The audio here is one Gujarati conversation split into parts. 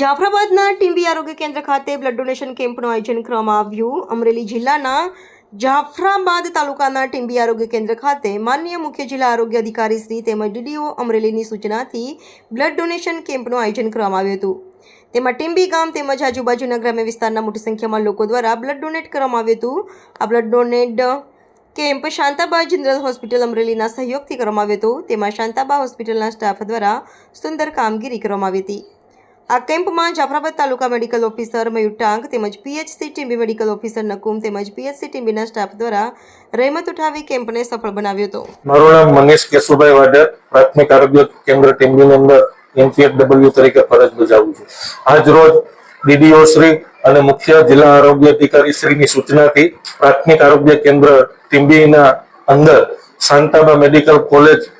જાફરાબાદના ટીમ્બી આરોગ્ય કેન્દ્ર ખાતે બ્લડ ડોનેશન કેમ્પનું આયોજન કરવામાં આવ્યું. અમરેલી જિલ્લાના જાફરાબાદ તાલુકાના ટીમ્બી આરોગ્ય કેન્દ્ર ખાતે માન્ય મુખ્ય જિલ્લા આરોગ્ય અધિકારી શ્રી તેમજ ડીડીઓ અમરેલીની સૂચનાથી બ્લડ ડોનેશન કેમ્પનું આયોજન કરવામાં આવ્યું હતું. તેમાં ટીમ્બી ગામ તેમજ આજુબાજુના ગ્રામ્ય વિસ્તારના મોટી સંખ્યામાં લોકો દ્વારા બ્લડ ડોનેટ કરવામાં આવ્યું હતું. આ blood donate camp Shantaba general hospital અમરેલીના સહયોગથી કરવામાં આવ્યો હતો. તેમાં શાંતાબા હોસ્પિટલના સ્ટાફ દ્વારા સુંદર કામગીરી કરવામાં આવી હતી. આ કેમ્પમાં જાફરાબાદ તાલુકા મેડિકલ ઓફિસર મયુર ટાંક તેમજ PHC Timbi medical officer Nakum તેમજ પીએચસી ટીમ્બીના સ્ટાફ દ્વારા રહેમત ઉઠાવી કેમ્પને સફળ બનાવ્યો હતો. મારું નામ મનીષ કેશુભાઈ વાડર, પ્રાથમિક આરોગ્ય કેન્દ્ર ટીમની અંદર એમપીએફડબલ્યુ તરીકે ફરજ બજાવું છું. આજ રોજ ડીડીઓ શ્રી અને મુખ્ય જિલ્લા આરોગ્ય અધિકારી શ્રીની સૂચનાથી પ્રાથમિક આરોગ્ય કેન્દ્ર ટીમ્બીના અંદર શાંતાબા મેડિકલ કોલેજ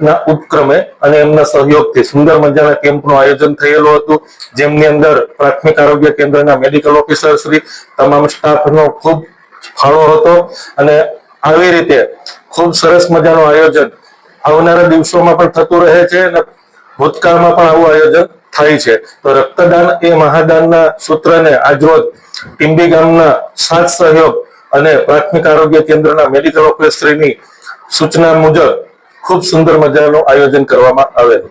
ના ઉપક્રમે અને એમના સહયોગથી સુંદર મજાના કેમ્પનું આયોજન થયેલું હતું, જેમની અંદર પ્રાથમિક આરોગ્ય કેન્દ્રના મેડિકલ ઓફિસર શ્રી, તમામ સ્ટાફનો ખૂબ ફાળો હતો અને આવી રીતે ખૂબ સરસ મજાનું આયોજન આવનારા દિવસોમાં પણ થતું રહે છે અને ભૂતકાળમાં પણ આવું આયોજન થાય છે. તો રક્તદાન એ મહાદાનના સૂત્રને આજરોજ ટીંબી ગામના સાથ સહયોગ અને પ્રાથમિક આરોગ્ય કેન્દ્રના મેડિકલ ઓફિસરની સૂચના મુજબ ખૂબ સુંદર મજાનું આયોજન કરવામાં આવેલું.